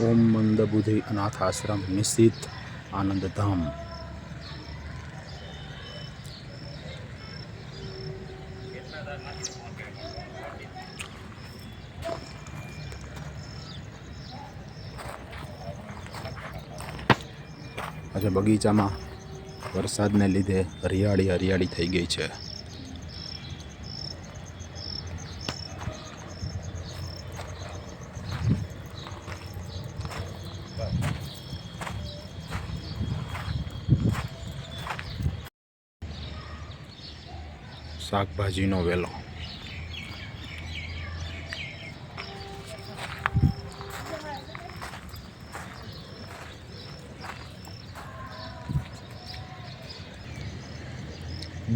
ઓમ મંદબુદ્ધિ અનાથ આશ્રમ નિશ્ચિત આનંદધામ આજે બગીચામાં વરસાદને લીધે હરિયાળી હરિયાળી થઈ ગઈ છે. શાકભાજીનો વેલો.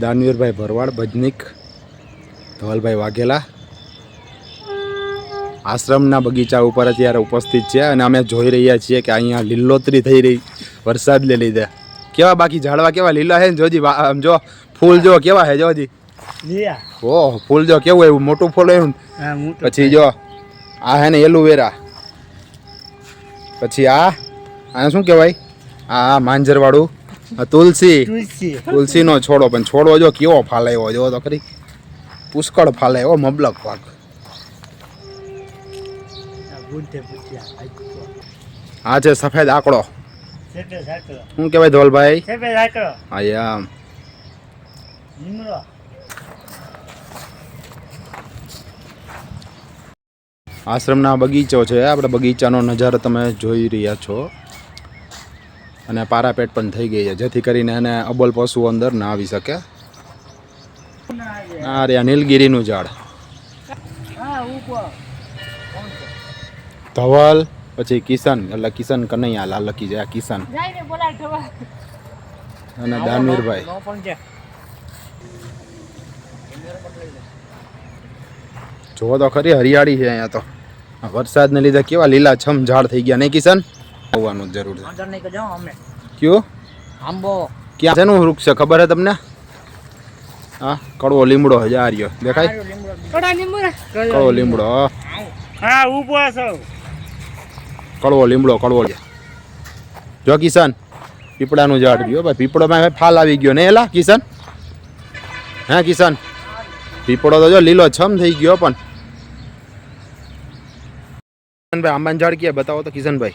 દાનવીરભાઈ ભરવાડ, ભજનિક, ધવલભાઈ વાઘેલા. આશ્રમના બગીચા ઉપર અત્યારે ઉપસ્થિત છે અને અમે જોઈ રહ્યા છીએ કે અહીંયા લીલોતરી થઈ રહી, વરસાદને લીધે. કેવા બાકી ઝાડવા કેવા લીલા છે જોજી, આમ જો, ફૂલ જો કેવા છે જોજી. ઓહ ફૂલ જો કેવું એવું મોટું ફૂલ એવું પછી જો આ હે ને એલુવેરા. પછી આ આ શું કહેવાય? આ માંજરવાળું. આ તુલસી. તુલસી. તુલસીનો છોડો. પણ છોડો જો કેવો ફાલાયો જો તો ખરી. પુષ્કળ ફાલાયો મબલક પાક. આ આ છે સફેદ આંકડો. શું કહેવાય ધોલભાઈ સેપે સાકરો આશ્રમના બગીચો છે. આપણે બગીચાનો નજારો તમે જોઈ રહ્યા છો. અને પારાપેટ પણ થઈ ગઈ છે. જેથી કરીને એને અબોલ પશુઓ અંદર ના આવી શકે. આ રહ્યા નીલગીરીનું ઝાડ. ધવલ પછી કિશન એટલે કિશન કનૈયા લાલ લખી જાય આ કિશન. અને દાનવીરભાઈ. જુઓ જોવો તો ખરી હરિયાળી છે અહીંયા તો. વરસાદને લીધે કેવા લીલા છમ ઝાડ થઈ ગયા નહીં કિશન? આવવાનું જરૂર છે. કયું? આંબો. ક્યાં શેનું વૃક્ષ છે? ખબર છે તમને? હા કડવો લીમડો છે આ રહ્યો. દેખાય? કડવો લીમડો. હા. છો. કડવો લીમડો કડવો છે. જો કિશન પીપળાનું ઝાડ રહ્યો ભાઈ. પીપળોમાં ફાલ આવી ગયો ને એલા કિશન? હા કિશન? પીપળો તો જો લીલો છમ થઈ ગયો પણ કિશનભાઈ આંબાનું ઝાડ ક્યાં? બતાવો તો કિશનભાઈ.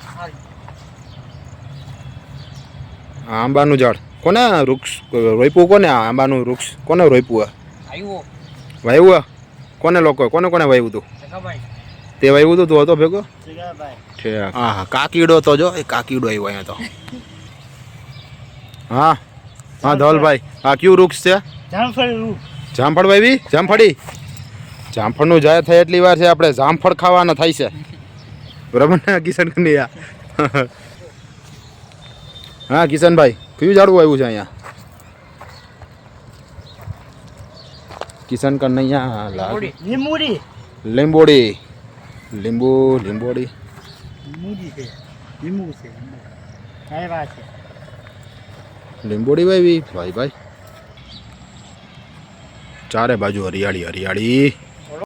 આંબાનું ઝાડ. કોને વૃક્ષ? રોપ્યું કોને આંબાનું વૃક્ષ? કોને રોપ્યું વાવ્યું? કોને લોકો કોને કોને વાવ્યું હતું તે વાવ્યું હતું તું હતો ભેગો? હા કાકીડો તો જો એ કાકીડો આવ્યો અહીંયા તો. હા. હા ધવલભાઈ. હા કયું વૃક્ષ છે? જામફળ વાવી જામફળી જામફળનું જાય થાય એટલી વાર છે આપણે. જામફળ ખાવાના થાય છે. બરાબર ને? કિશન કનૈયા. હા કિશનભાઈ કયું ઝાડવું આવ્યું છે અહીંયા? કિશન કનૈયા લીંબોડી લીંબોડી લીંબુ લીંબોડી લીંબુડી વાવી. ભાઈ ભાઈ. ચારે બાજુ હરિયાળી હરિયાળી.